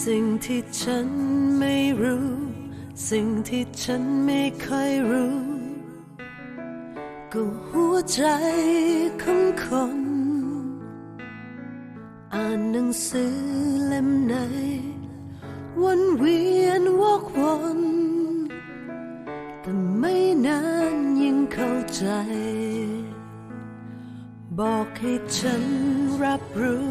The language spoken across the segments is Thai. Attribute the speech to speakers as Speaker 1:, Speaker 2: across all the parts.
Speaker 1: สิ่งที่ฉันไม่รู้ สิ่งที่ฉันไม่เคยรู้ ก็หัวใจของคน อ่านหนังสือเล่มไหน วนเวียนวกวนแต่ไม่นานยิ่งเข้าใจ บอกให้ฉันรับรู้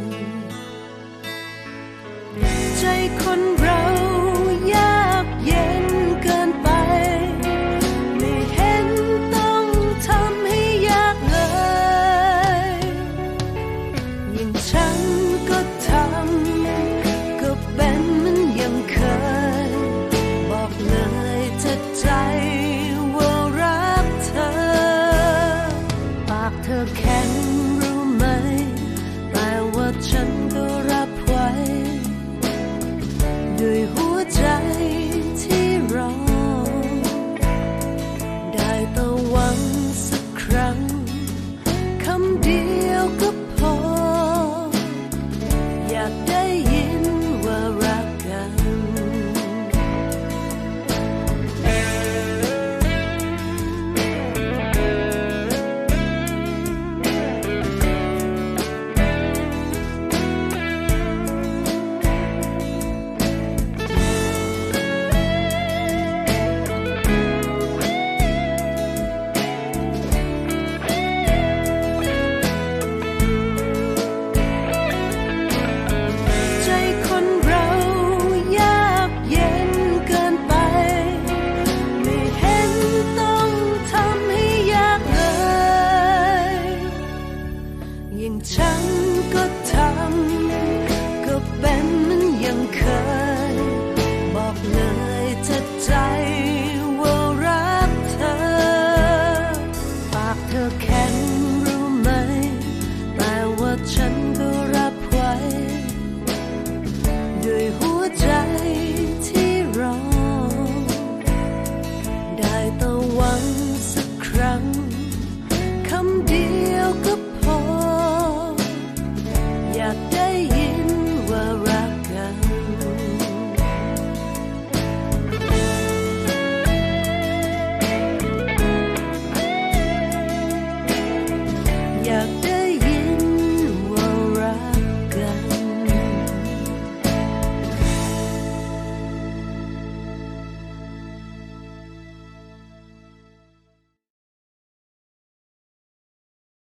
Speaker 1: ย ว่ ฉันก็ทำก็เป็นมันยังเคย บอกเลยจะใจว่ารักเธอ ปากเธอแข็งรู้ไหม แต่ว่าฉันก็รับไว้ ด้วยหัวใจ